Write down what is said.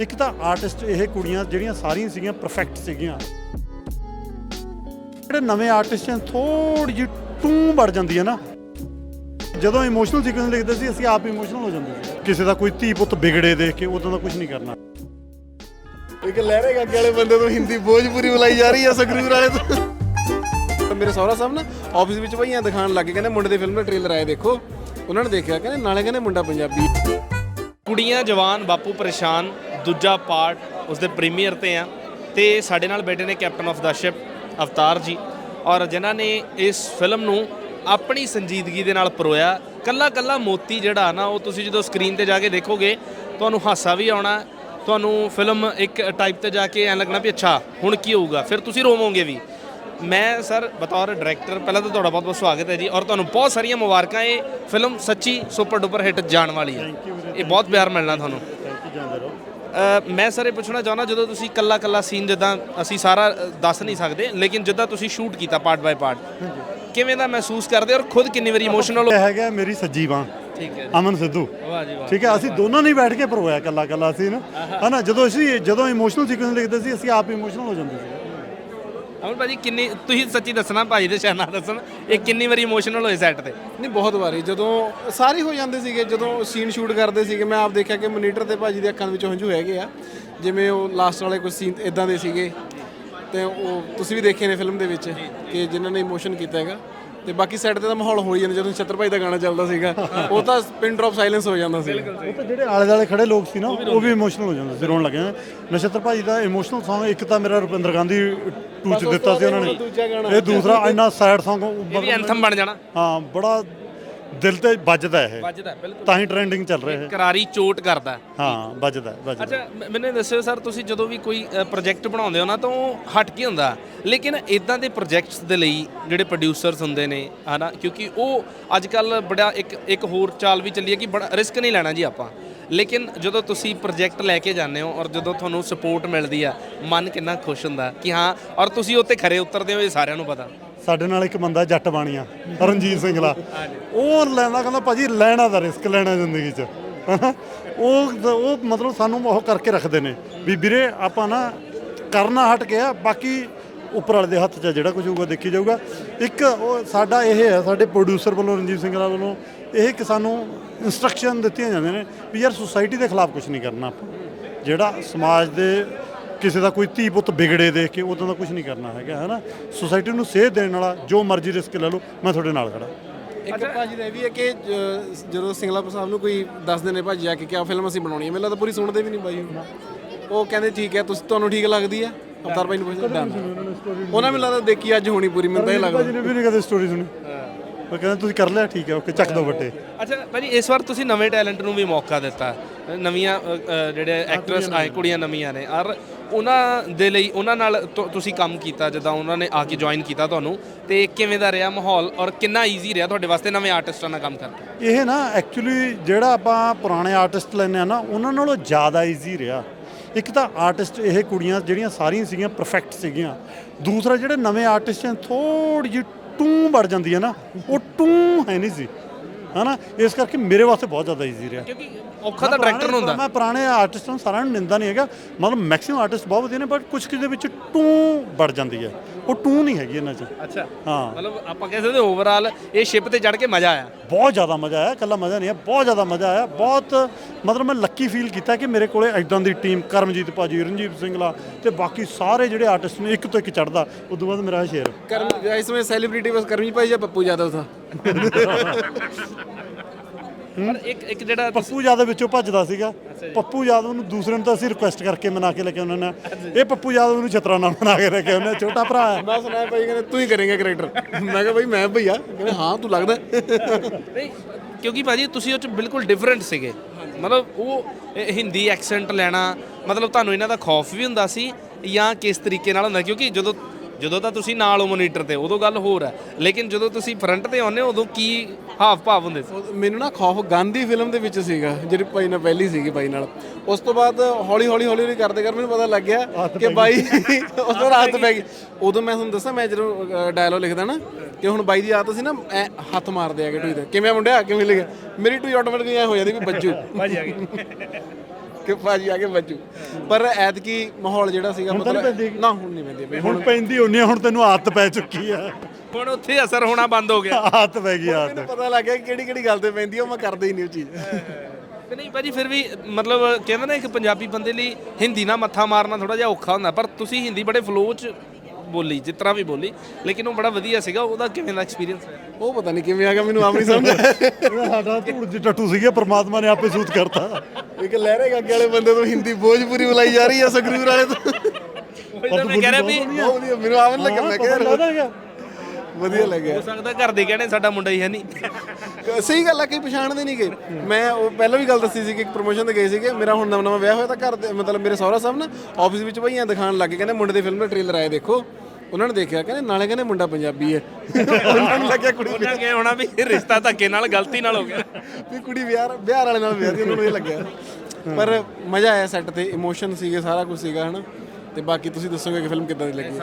ਇੱਕ ਤਾਂ ਆਰਟਿਸਟ ਇਹ ਕੁੜੀਆਂ ਜਿਹੜੀਆਂ ਸਾਰੀਆਂ ਸੀਗੀਆਂ ਪਰਫੈਕਟ ਸੀਗੀਆਂ। ਜਿਹੜੇ ਨਵੇਂ ਆਰਟਿਸਟ ਨੇ ਥੋੜੀ ਜਿਹੀ ਟੂੰ ਵੜ ਜਾਂਦੀ ਹੈ ਨਾ। ਜਦੋਂ ਇਮੋਸ਼ਨਲ ਸੀਕੁਐਂਸ ਲਿਖਦੇ ਸੀ ਅਸੀਂ ਆਪ ਇਮੋਸ਼ਨਲ ਹੋ ਜਾਂਦੇ ਸੀ। ਕਿਸੇ ਦਾ ਕੋਈ ਧੀ ਪੁੱਤ ਵਿਗੜੇ ਦੇਖ ਕੇ ਉਦੋਂ ਦਾ ਕੁਝ ਨਹੀਂ ਕਰਨਾ। ਇੱਕ ਲਹਿਰੇ ਗੱਗੇ ਵਾਲੇ ਬੰਦੇ ਤੋਂ ਹਿੰਦੀ ਭੋਜਪੁਰੀ ਬੁਲਾਈ ਜਾ ਰਹੀ ਹੈ ਸੰਗਰੂਰ ਵਾਲੇ ਤੋਂ। ਮੇਰੇ ਸਹੁਰਾ ਸਾਹਿਬ ਨਾ ਆਫਿਸ ਵਿੱਚ ਭਈਆਂ ਦਿਖਾਣ ਲੱਗੇ ਕਹਿੰਦੇ ਮੁੰਡੇ ਦੀ ਫਿਲਮ ਦਾ ਟ੍ਰੇਲਰ ਆਇਆ ਦੇਖੋ। ਉਹਨਾਂ ਨੇ ਦੇਖਿਆ ਕਹਿੰਦੇ ਨਾਲੇ ਕਹਿੰਦੇ ਮੁੰਡਾ ਪੰਜਾਬੀ। ਕੁੜੀਆਂ ਜਵਾਨ ਬਾਪੂ ਪਰੇਸ਼ਾਨ ਦੂਜਾ ਪਾਰਟ ਉਸਦੇ ਪ੍ਰੀਮੀਅਰ ਤੇ ਆ ਤੇ ਸਾਡੇ ਨਾਲ ਬੈਠੇ ਨੇ ਕੈਪਟਨ ਆਫ ਦਾ ਸ਼ਿਪ ਅਵਤਾਰ ਜੀ ਔਰ ਜਿਨ੍ਹਾਂ ਨੇ ਇਸ ਫਿਲਮ ਨੂੰ ਆਪਣੀ ਸੰਜੀਦਗੀ ਦੇ ਨਾਲ ਪਰੋਇਆ। ਕੱਲਾ ਕੱਲਾ ਮੋਤੀ ਜਿਹੜਾ ਨਾ ਉਹ ਤੁਸੀਂ ਜਦੋਂ ਸਕਰੀਨ ਤੇ ਜਾ ਕੇ ਦੇਖੋਗੇ ਤੁਹਾਨੂੰ ਹਾਸਾ ਵੀ ਆਉਣਾ ਤੁਹਾਨੂੰ ਫਿਲਮ ਇੱਕ ਟਾਈਪ ਤੇ ਜਾ ਕੇ ਐਂ ਲੱਗਣਾ ਵੀ ਅੱਛਾ ਹੁਣ ਕੀ ਹੋਊਗਾ? ਫਿਰ ਤੁਸੀਂ ਰੋਵੋਗੇ ਵੀ। ਮੈਂ ਸਰ ਬਤੌਰ ਡਾਇਰੈਕਟਰ ਪਹਿਲਾਂ ਤਾਂ ਤੁਹਾਡਾ ਬਹੁਤ ਬਹੁਤ ਸਵਾਗਤ ਹੈ ਜੀ ਔਰ ਤੁਹਾਨੂੰ ਬਹੁਤ ਸਾਰੀਆਂ ਮੁਬਾਰਕਾਂ ਇਹ ਫਿਲਮ ਸੱਚੀ ਸੁਪਰ ਡੁਪਰ ਹਿੱਟ ਜਾਣ ਵਾਲੀ ਹੈ। ਇਹ ਬਹੁਤ ਪਿਆਰ ਮਿਲਣਾ ਤੁਹਾਨੂੰ। ਥੈਂਕ ਯੂ ਜਾਂਦੇ ਰਹੋ। ਮੈਂ ਸਰ ਇਹ ਪੁੱਛਣਾ ਚਾਹੁੰਦਾ ਜਦੋਂ ਤੁਸੀਂ ਕੱਲਾ ਕੱਲਾ ਸੀਨ ਜਿੱਦਾਂ ਅਸੀਂ ਸਾਰਾ ਦੱਸ ਨਹੀਂ ਸਕਦੇ ਲੇਕਿਨ ਜਿੱਦਾਂ ਤੁਸੀਂ ਸ਼ੂਟ ਕੀਤਾ ਪਾਰਟ ਬਾਈ ਪਾਰਟ ਕਿਵੇਂ ਦਾ ਮਹਿਸੂਸ ਕਰਦੇ ਔਰ ਖੁਦ ਕਿੰਨੀ ਵਾਰੀ ਇਮੋਸ਼ਨਲ ਹੈਗਾ ਮੇਰੀ ਸੱਜੀ ਬਾਹ ਠੀਕ ਹੈ ਅਮਨ ਸਿੱਧੂ। ਵਾਹ ਜੀ ਵਾਹ ਠੀਕ ਹੈ ਅਸੀਂ ਦੋਨਾਂ ਨੇ ਹੀ ਬੈਠ ਕੇ ਪਰਵਾਇਆ ਕੱਲਾ ਕੱਲਾ ਸੀ ਨਾ ਹਨਾ ਜਦੋਂ ਅਸੀਂ ਜਦੋਂ ਇਮੋਸ਼ਨਲ ਸੀਕੁਐਂਸ ਲਿਖਦੇ ਸੀ ਅਸੀਂ ਆਪ ਇਮੋਸ਼ਨਲ ਹੋ ਜਾਂਦੇ ਸੀ। ਅਮਨ ਭਾਜੀ, ਕਿੰਨੀ ਤੁਸੀਂ ਸੱਚੀ ਦੱਸਣਾ, ਭਾਜੀ ਦੇ ਸ਼ਾਨਾ ਦੱਸਣ, ਇਹ ਕਿੰਨੀ ਵਾਰੀ ਇਮੋਸ਼ਨਲ ਹੋਏ ਸੈੱਟ ਤੇ? ਨਹੀਂ, ਬਹੁਤ ਵਾਰੀ। ਜਦੋਂ ਸਾਰੇ ਹੋ ਜਾਂਦੇ ਸੀਗੇ, ਜਦੋਂ ਸੀਨ ਸ਼ੂਟ ਕਰਦੇ ਸੀਗੇ, ਮੈਂ ਆਪ ਦੇਖਿਆ ਕਿ ਮੋਨੀਟਰ ਤੇ ਭਾਜੀ ਦੇ ਅੱਖਾਂ ਦੇ ਵਿੱਚ ਹੰਝੂ ਹੈਗੇ ਆ। ਜਿਵੇਂ ਉਹ ਲਾਸਟ ਵਾਲੇ ਕੁਝ ਸੀਨ ਇਦਾਂ ਦੇ ਸੀਗੇ। ਤੇ ਉਹ ਤੁਸੀਂ ਵੀ ਦੇਖੇ ਨੇ ਫਿਲਮ ਦੇ ਵਿੱਚ, ਕਿ ਜਿਨ੍ਹਾਂ ਨੇ ਇਮੋਸ਼ਨ ਕੀਤਾ ਹੈਗਾ। ਤੇ ਬਾਕੀ ਸਾਈਡ ਤੇ ਤਾਂ ਮਾਹੌਲ ਹੋ ਹੀ ਜਾਂਦਾ ਜਦੋਂ ਛਤਰ ਭਾਈ ਦਾ ਗਾਣਾ ਚੱਲਦਾ ਸੀਗਾ ਉਹ ਤਾਂ ਪਿਨ ਡ੍ਰੌਪ ਸਾਇਲੈਂਸ ਹੋ ਜਾਂਦਾ ਸੀ ਉਹ ਤਾਂ ਜਿਹੜੇ ਆਲੇ ਦਾਲੇ ਖੜੇ ਲੋਕ ਸੀ ਨਾ ਉਹ ਵੀ ਇਮੋਸ਼ਨਲ ਹੋ ਜਾਂਦੇ ਸੀ ਰੋਣ ਲੱਗੇ। ਨਛੱਤਰ ਭਾਜੀ ਦਾ ਇਮੋਸ਼ਨਲ Song ਇੱਕ ਤਾਂ ਮੇਰਾ ਰੁਪਿੰਦਰ ਗਾਂਧੀ ਟੂਚ ਦਿੱਤਾ ਸੀ ਉਹਨਾਂ ਨੇ। ਇਹ ਦੂਸਰਾ ਇੰਨਾ ਸੈਡ Song ਇਹ ਵੀ ਐਂਥਮ ਬਣ ਜਾਣਾ। ਹਾਂ ਬੜਾ ਦਿਲ ਤੇ ਵੱਜਦਾ ਇਹ। ਵੱਜਦਾ ਬਿਲਕੁਲ। ਤਾਂ ਹੀ ਟ੍ਰੈਂਡਿੰਗ ਚੱਲ ਰਿਹਾ ਹੈ ਕਰਾਰੀ ਚੋਟ ਕਰਦਾ। ਹਾਂ ਵੱਜਦਾ ਵੱਜਦਾ। ਅੱਛਾ ਮ- ਮੈਨੂੰ ਇਹ ਦੱਸਿਓ ਸਰ ਤੁਸੀਂ ਜਦੋਂ ਵੀ ਕੋਈ ਪ੍ਰੋਜੈਕਟ ਬਣਾਉਂਦੇ ਹੋ ਨਾ ਤਾਂ ਉਹ ਹਟ ਕੇ ਹੁੰਦਾ। ਲੇਕਿਨ ਇਦਾਂ ਦੇ ਪ੍ਰੋਜੈਕਟਸ ਦੇ ਲਈ ਜਿਹੜੇ ਪ੍ਰੋਡਿਊਸਰਸ ਹੁੰਦੇ ਨੇ ਹਨਾ ਕਿਉਂਕਿ ਉਹ ਅੱਜ ਕੱਲ ਬੜਾ ਇੱਕ ਇੱਕ ਹੋਰ ਚਾਲ ਵੀ ਚੱਲੀ ਹੈ ਕਿ ਬੜਾ ਰਿਸਕ ਨਹੀਂ ਲੈਣਾ ਜੀ ਆਪਾਂ। ਲੇਕਿਨ ਜਦੋਂ ਤੁਸੀਂ ਪ੍ਰੋਜੈਕਟ ਲੈ ਕੇ ਜਾਂਦੇ ਹੋ ਔਰ ਜਦੋਂ ਤੁਹਾਨੂੰ ਸਪੋਰਟ ਮਿਲਦੀ ਆ ਮਨ ਕਿੰਨਾ ਖੁਸ਼ ਹੁੰਦਾ ਕਿ ਹਾਂ ਔਰ ਤੁਸੀਂ ਉੱਤੇ ਖਰੇ ਉਤਰਦੇ ਹੋ ਇਹ ਸਾਰਿਆਂ ਨੂੰ ਪਤਾ। ਸਾਡੇ ਨਾਲ ਇੱਕ ਬੰਦਾ ਜੱਟ ਬਾਣੀਆ, ਰਣਜੀਤ ਸਿੰਘਲਾ ਉਹ ਲੈਣਾ ਕਹਿੰਦਾ, ਭਾਜੀ, ਲੈਣਾ ਦਾ ਰਿਸਕ, ਲੈਣਾ ਜ਼ਿੰਦਗੀ 'ਚ। ਹਨਾ। ਉਹ ਉਹ ਮਤਲਬ ਸਾਨੂੰ ਉਹ ਕਰਕੇ ਰੱਖਦੇ ਨੇ ਵੀ ਵੀਰੇ, ਆਪਾਂ ਨਾ ਕਰਨਾ ਹਟ ਗਿਆ, ਬਾਕੀ ਉੱਪਰ ਵਾਲੇ ਦੇ ਹੱਥ 'ਚ ਜਿਹੜਾ ਕੁਝ ਹੋਊਗਾ, ਦੇਖੀ ਜਾਊਗਾ। ਇੱਕ, ਉਹ ਸਾਡਾ ਇਹ ਹੈ, ਸਾਡੇ ਪ੍ਰੋਡਿਊਸਰ ਵੱਲੋਂ, ਰਣਜੀਤ ਸਿੰਘਲਾ ਵੱਲੋਂ, ਇਹ ਕਿ ਸਾਨੂੰ ਇਨਸਟਰਕਸ਼ਨ ਦਿੱਤੀਆਂ ਜਾਂਦੀਆਂ ਨੇ ਵੀ ਯਾਰ ਸੁਸਾਇਟੀ ਦੇ ਖਿਲਾਫ ਕੁਝ ਨਹੀਂ ਕਰਨਾ ਆਪਾਂ। ਜਿਹੜਾ ਸਮਾਜ ਦੇ ਕਿਸੇ ਦਾ ਕੋਈ ਧੀ ਪੁੱਤ ਵਿਗੜੇ ਦੇਖ ਕੇ ਉਦੋਂ ਦਾ ਕੁਝ ਨਹੀਂ ਕਰਨਾ ਹੈਗਾ ਹੈਨਾ? ਸੁਸਾਇਟੀ ਨੂੰ ਸੇਧ ਦੇਣ ਵਾਲਾ ਜੋ ਮਰਜ਼ੀ ਰਿਸਕ ਲੈ ਲਓ ਮੈਂ ਤੁਹਾਡੇ ਨਾਲ ਖੜਾ। ਇੱਕ ਭਾਜੀ ਦਾ ਇਹ ਵੀ ਹੈ ਕਿ ਜ- ਜਦੋਂ ਸਿੰਗਲਾ ਸਾਹਿਬ ਨੂੰ ਕੋਈ ਦੱਸਦੇ ਨੇ ਭਾਜੀ ਆ ਕੇ ਕਿਆ ਫਿਲਮ ਅਸੀਂ ਬਣਾਉਣੀ ਹੈ ਮੈਨੂੰ ਲੱਗਦਾ ਪੂਰੀ ਸੁਣਦੇ ਵੀ ਨਹੀਂ ਬਾਈ ਉਹ। ਉਹ ਕਹਿੰਦੇ ਠੀਕ ਹੈ ਤੁਸੀਂ ਤੁਹਾਨੂੰ ਠੀਕ ਲੱਗਦੀ ਹੈ? ਅਵਤਾਰ ਭਾਈ ਨੂੰ ਪੁੱਛਦੇ ਡਨ ਉਹਨਾਂ ਮੈਨੂੰ ਲੱਗਦਾ ਦੇਖੀ ਅੱਜ ਹੋਣੀ ਪੂਰੀ ਮੈਨੂੰ ਤਾਂ ਇਹ ਲੱਗਦਾ। ਭਾਜੀ ਨੇ ਵੀ ਨਹੀਂ ਕਦੇ ਸਟੋਰੀ ਸੁਣੀ। ਉਹ ਕਹਿੰਦਾ ਤੁਸੀਂ ਕਰ ਲਿਆ ਠੀਕ ਹੈ ਓਕੇ ਚੱਕ ਦੋ ਵੱਟੇ ਅੱਛਾ ਭਾਜੀ ਇਸ ਵਾਰ ਤੁਸੀਂ ਨਵੇਂ ਟੈਲੈਂਟ ਨੂੰ ਵੀ ਮੌਕਾ ਦਿੱਤਾ। ਨਵੀਆਂ ਅ, ਅ, ਜਿਹੜੇ ਐਕਟਰਸ ਆਏ ਕੁੜੀਆਂ ਨਵੀਆਂ ਨੇ। ਔਰ ਉਹਨਾਂ ਦੇ ਲਈ, ਉਹਨਾਂ ਨਾਲ ਤੁ- ਤੁਸੀਂ ਕੰਮ ਕੀਤਾ, ਜਿੱਦਾਂ ਉਹਨਾਂ ਨੇ ਆ ਕੇ ਜੁਆਇਨ ਕੀਤਾ ਤੁਹਾਨੂੰ, ਤੇ ਕਿਵੇਂ ਦਾ ਰਿਹਾ ਮਾਹੌਲ ਔਰ ਕਿੰਨਾ ਈਜ਼ੀ ਰਿਹਾ ਤੁਹਾਡੇ ਵਾਸਤੇ ਨਵੇਂ ਆਰਟਿਸਟਾਂ ਨਾਲ ਕੰਮ ਕਰਨਾ? ਇਹ ਨਾ ਐਕਚੁਅਲੀ ਜਿਹੜਾ ਆਪਾਂ ਪੁਰਾਣੇ ਆਰਟਿਸਟ ਲੈਂਦੇ ਆ ਨਾ, ਉਹਨਾਂ ਨਾਲੋਂ ਜ਼ਿਆਦਾ ਈਜ਼ੀ ਰਿਹਾ। ਇੱਕ ਤਾਂ ਆਰਟਿਸਟ ਇਹ ਕੁੜੀਆਂ ਜਿਹੜੀਆਂ ਸਾਰੀਆਂ ਸੀਗੀਆਂ ਪਰਫੈਕਟ ਸੀਗੀਆਂ। ਦੂਸਰਾ ਜਿਹੜੇ ਨਵੇਂ ਆਰਟਿਸਟ ਨੇ ਥੋੜੀ ਜਿਹੀ ਟੂੰ ਵੜ ਜਾਂਦੀ ਹੈ ਨਾ, ਉਹ ਟੂੰ ਹੈ ਨਹੀਂ ਸੀ। ਹਨਾ? ਇਸ ਕਰਕੇ ਮੇਰੇ ਵਾਸਤੇ ਬਹੁਤ ਜ਼ਿਆਦਾ ਈਜ਼ੀ ਰਿਹਾ। ਕਿਉਂਕਿ ਔਖਾ ਤਾਂ ਡਾਇਰੈਕਟਰ ਨੂੰ ਹੁੰਦਾ। ਮੈਂ ਪੁਰਾਣੇ ਆਰਟਿਸਟਾਂ ਨੂੰ ਸਾਰਿਆਂ ਨੂੰ ਨਿੰਦਾ ਨਹੀਂ ਹੈਗਾ। ਮਤਲਬ ਮੈਕਸਿਮਮ ਆਰਟਿਸਟ ਬਹੁਤ ਵਧੀਆ ਨੇ ਬਟ ਕੁਝ ਕਿਸ ਦੇ ਵਿੱਚ ਟੂੰ ਵੜ ਜਾਂਦੀ ਹੈ। ਉਹ ਟੂੰ ਨਹੀਂ ਹੈਗੀ ਇਹਨਾਂ 'ਚ। ਅੱਛਾ। ਹਾਂ। ਮਤਲਬ ਆਪਾਂ ਕਹਿ ਸਕਦੇ ਓਵਰਆਲ ਇਹ ਸ਼ਿਪ ਤੇ ਚੜ ਕੇ ਮਜ਼ਾ ਆਇਆ। ਬਹੁਤ ਜ਼ਿਆਦਾ ਮਜ਼ਾ ਆਇਆ ਕੱਲਾ ਮਜ਼ਾ ਨਹੀਂ ਆਇਆ ਬਹੁਤ ਜ਼ਿਆਦਾ ਮਜ਼ਾ ਆਇਆ। ਬਹੁਤ ਮਤਲਬ ਮੈਂ ਲੱਕੀ ਫੀਲ ਕੀਤਾ ਕਿ ਮੇਰੇ ਕੋਲੇ ਐਦਾਂ ਦੀ ਟੀਮ ਕਰਮਜੀਤ ਭਾਜੀ ਰਣਜੀਤ ਸਿੰਘਲਾ ਤੇ ਬਾਕੀ ਸਾਰੇ ਜਿਹੜੇ ਆਰਟਿਸਟ ਨੇ ਇੱਕ ਤੋਂ ਇੱਕ ਚੜਦਾ ਉਦੋਂ ਬਾਅਦ ਮੇਰਾ ਸ਼ੇਰ ਕਰਮ ਇਸ ਸਮੇਂ ਸੈਲੀਬ੍ਰਿਟੀ ਬਸ ਕਰਮੀ ਭਾਈ ਜਾਂ ਪੱਪੂ ਯਾਦਵ ਥਾ ਪਰ ਇੱਕ ਇੱਕ ਜਿਹੜਾ ਪੱਪੂ ਯਾਦਵ ਵਿੱਚੋਂ ਭੱਜਦਾ ਸੀਗਾ। ਪੱਪੂ ਯਾਦਵ ਨੂੰ ਦੂਸਰੇ ਨੂੰ ਤਾਂ ਅਸੀਂ ਰਿਕੁਐਸਟ ਕਰਕੇ ਮਨਾ ਕੇ ਲੈ ਕੇ ਆਉਂਦੇ ਨੇ ਇਹ ਪੱਪੂ ਯਾਦਵ ਨੂੰ ਛਤਰਾ ਨਾਲ ਬਣਾ ਕੇ ਲੈ ਕੇ ਆਉਂਦੇ ਛੋਟਾ ਭਰਾ ਹੈ। ਮੈਂ ਸੁਣਾਇਆ ਭਾਈ ਕਹਿੰਦੇ ਤੂੰ ਹੀ ਕਰੇਂਗਾ ਕੈਰੈਕਟਰ ਮੈਂ ਕਿਹਾ ਭਾਈ ਮੈਂ ਭਈਆ। ਕਹਿੰਦੇ ਹਾਂ ਤੂੰ ਲੱਗਦਾ ਨਹੀਂ ਕਿਉਂਕਿ ਭਾਜੀ ਤੁਸੀਂ ਉਹ ਚ ਬਿਲਕੁਲ ਡਿਫਰੈਂਟ ਸੀਗੇ। ਮਤਲਬ ਉਹ ਹਿੰਦੀ ਐਕਸੈਂਟ ਲੈਣਾ ਮਤਲਬ ਤੁਹਾਨੂੰ ਇਹਨਾਂ ਦਾ ਖੌਫ ਵੀ ਹੁੰਦਾ ਸੀ ਜਾਂ ਕਿਸ ਤਰੀਕੇ ਨਾਲ ਹੁੰਦਾ? ਕਿਉਂਕਿ ਜਦੋਂ ਜਦੋਂ ਤਾਂ ਤੁਸੀਂ ਨਾਲ ਹੋ ਮੋਨੀਟਰ ਤੇ ਉਦੋਂ ਗੱਲ ਹੋਰ ਹੈ। ਲੇਕਿਨ ਜਦੋਂ ਤੁਸੀਂ ਫਰੰਟ ਤੇ ਆਉਂਦੇ ਹੋ ਉਦੋਂ ਕੀ ਹਾਵ ਭਾਵ ਹੁੰਦੇ ਸੀ? ਮੈਨੂੰ ਨਾ ਖੌਫ ਗਾਂਧੀ ਫਿਲਮ ਦੇ ਵਿੱਚ ਸੀਗਾ ਜਿਹੜੀ ਭਾਈ ਨਾਲ ਪਹਿਲੀ ਸੀਗੀ ਭਾਈ ਨਾਲ। ਉਸ ਤੋਂ ਬਾਅਦ ਹੌਲੀ ਹੌਲੀ ਹੌਲੀ ਹੌਲੀ ਕਰਦੇ ਕਰ ਮੈਨੂੰ ਪਤਾ ਲੱਗ ਗਿਆ ਕਿ ਬਾਈ ਉਸ ਤੋਂ ਰਾਤ ਪੈ ਗਈ। ਉਦੋਂ ਮੈਂ ਤੁਹਾਨੂੰ ਦੱਸਾਂ ਮੈਂ ਜਦੋਂ ਡਾਇਲੋਗ ਲਿਖਦਾ ਨਾ ਕਿ ਹੁਣ ਬਾਈ ਦੀ ਆਦਤ ਸੀ ਨਾ ਐ ਹੱਥ ਮਾਰਦੇ ਆਗੇ ਟੂਈ ਤੇ ਕਿਵੇਂ ਆ ਮੁੰਡਿਆ? ਕਿਵੇਂ ਲਿਖਿਆ? ਮੇਰੀ ਟੂਈ ਆਟੋਮੈਟਿਕਲੀ ਐ ਹੋ ਜਾਂਦੀ ਵੀ ਬੱਜੂ। ਕਿ ਭਾਜੀ ਆ ਕੇ ਬਚੂ ਪਰ ਐਤਕੀ ਮਾਹੌਲ ਜਿਹੜਾ ਸੀਗਾ ਹੁਣ ਤਾਂ ਪੈਂਦੀ? ਨਾ ਹੁਣ ਨਹੀਂ ਪੈਂਦੀ। ਬਈ ਹੁਣ ਪੈਂਦੀ ਹੁੰਨੀ ਆ ਹੁਣ ਤੈਨੂੰ ਆਦਤ ਪੈ ਚੁੱਕੀ ਆ। ਹੁਣ ਉੱਥੇ ਅਸਰ ਹੋਣਾ ਬੰਦ ਹੋ ਗਿਆ। ਆਦਤ ਪੈ ਗਈ ਆਦਤ। ਮੈਨੂੰ ਪਤਾ ਲੱਗ ਗਿਆ ਕਿ ਕਿਹੜੀ ਕਿਹੜੀ ਗੱਲ ਤੇ ਪੈਂਦੀ ਆ ਉਹ ਮੈਂ ਕਰਦਾ ਹੀ ਨਹੀਂ ਉਹ ਚੀਜ਼। ਤੇ ਨਹੀਂ ਭਾਜੀ ਫਿਰ ਵੀ ਮਤਲਬ ਕਹਿੰਦੇ ਨੇ ਇੱਕ ਪੰਜਾਬੀ ਬੰਦੇ ਲਈ ਹਿੰਦੀ ਨਾਲ ਮੱਥਾ ਮਾਰਨਾ ਥੋੜਾ ਜਿਹਾ ਔਖਾ ਹੁੰਦਾ ਪਰ ਤੁਸੀਂ ਹਿੰਦੀ ਬੜੇ ਫਲੋ ਚ ਬੋਲੀ ਜਿਸ ਤਰ੍ਹਾਂ ਵੀ ਬੋਲੀ ਲੇਕਿਨ ਉਹ ਬੜਾ ਵਧੀਆ ਸੀਗਾ ਉਹਦਾ ਕਿਵੇਂ ਦਾ ਐਕਸਪੀਰੀਅੰਸ ਹੈ ਉਹ ਪਤਾ ਨਹੀਂ ਕਿਵੇਂ ਆ ਗਿਆ ਮੈਨੂੰ ਆਪ ਨਹੀਂ ਸਮਝ ਆਇਆ। ਸਾਡਾ ਧੂੜ ਜੀ ਟੱਟੂ ਸੀਗੇ ਪ੍ਰਮਾਤਮਾ ਨੇ ਆਪੇ ਸੂਤ ਕਰਤਾ। ਇੱਕ ਲਹਿਰੇ ਗੱਗੇ ਵਾਲੇ ਬੰਦੇ ਤੋਂ ਹਿੰਦੀ ਭੋਜਪੁਰੀ ਬੁਲਾਈ ਜਾ ਰਹੀ ਹੈ ਸੰਗਰੂਰ ਵਾਲੇ ਤੋਂ। ਉਹ ਤਾਂ ਮੈਂ ਕਹਿ ਰਿਹਾ ਵੀ ਬਹੁਤ ਵਧੀਆ ਮੈਨੂੰ ਆਪ ਨਹੀਂ ਲੱਗਾ ਮੈਂ ਕਿਹਾ ਪਤਾ ਯਾਰ ਲੱਗਦਾ ਹੋ ਵਧੀਆ ਲੱਗਿਆ। ਸਕਦਾ ਘਰ ਦੇ ਕਹਿਣੇ ਸਾਡਾ ਮੁੰਡਾ ਹੀ ਹੈ ਨਹੀਂ। ਸਹੀ ਗੱਲ ਆ ਕਿ ਪਛਾਣਦੇ ਨਹੀਂ ਗਏ। ਮੈਂ ਉਹ ਪਹਿਲਾਂ ਵੀ ਗੱਲ ਦੱਸੀ ਸੀ ਕਿ ਇੱਕ ਪ੍ਰੋਮੋਸ਼ਨ ਤੇ ਗਏ ਸੀਗੇ। ਮੇਰਾ ਹੁਣ ਨਵਾਂ ਨਵਾਂ ਵਿਆਹ ਹੋਇਆ ਤਾਂ ਘਰ ਦੇ ਮਤਲਬ ਮੇਰੇ ਸਹੁਰਾ ਸਾਹਿਬ ਨਾ ਆਫਿਸ ਵਿੱਚ ਭਈਆਂ ਦਿਖਾਣ ਲੱਗੇ ਕਹਿੰਦੇ ਮੁੰਡੇ ਦੀ ਫਿਲਮ ਦਾ ਟ੍ਰੇਲਰ ਆਇਆ ਦੇਖੋ। ਉਹਨਾਂ ਨੇ ਦੇਖਿਆ ਕਹਿੰਦੇ ਨਾਲੇ ਕਹਿੰਦੇ ਮੁੰਡਾ ਪੰਜਾਬੀ ਹੈ। ਉਹਨਾਂ ਨੂੰ ਲੱਗਿਆ ਕੁੜੀ ਉਹਨਾਂ ਕਹੇ ਹੋਣਾ ਵੀ ਰਿਸ਼ਤਾ ਧੱਕੇ ਨਾਲ ਗਲਤੀ ਨਾਲ ਹੋ ਗਿਆ। ਵੀ ਕੁੜੀ ਵਿਆਹ ਵਿਆਹ ਵਾਲੇ ਨਾਲ ਵਿਆਹ ਦੀ ਉਹਨਾਂ ਨੂੰ ਇਹ ਲੱਗਿਆ। ਪਰ ਮਜ਼ਾ ਆਇਆ ਸੈੱਟ ਤੇ ਇਮੋਸ਼ਨ ਸੀਗੇ ਸਾਰਾ ਕੁਝ ਸੀਗਾ ਹਨਾ। ਤੇ ਬਾਕੀ ਤੁਸੀਂ ਦੱਸੋਗੇ ਕਿ ਫਿਲਮ ਕਿੱਦਾਂ ਦੀ ਲੱਗੀ?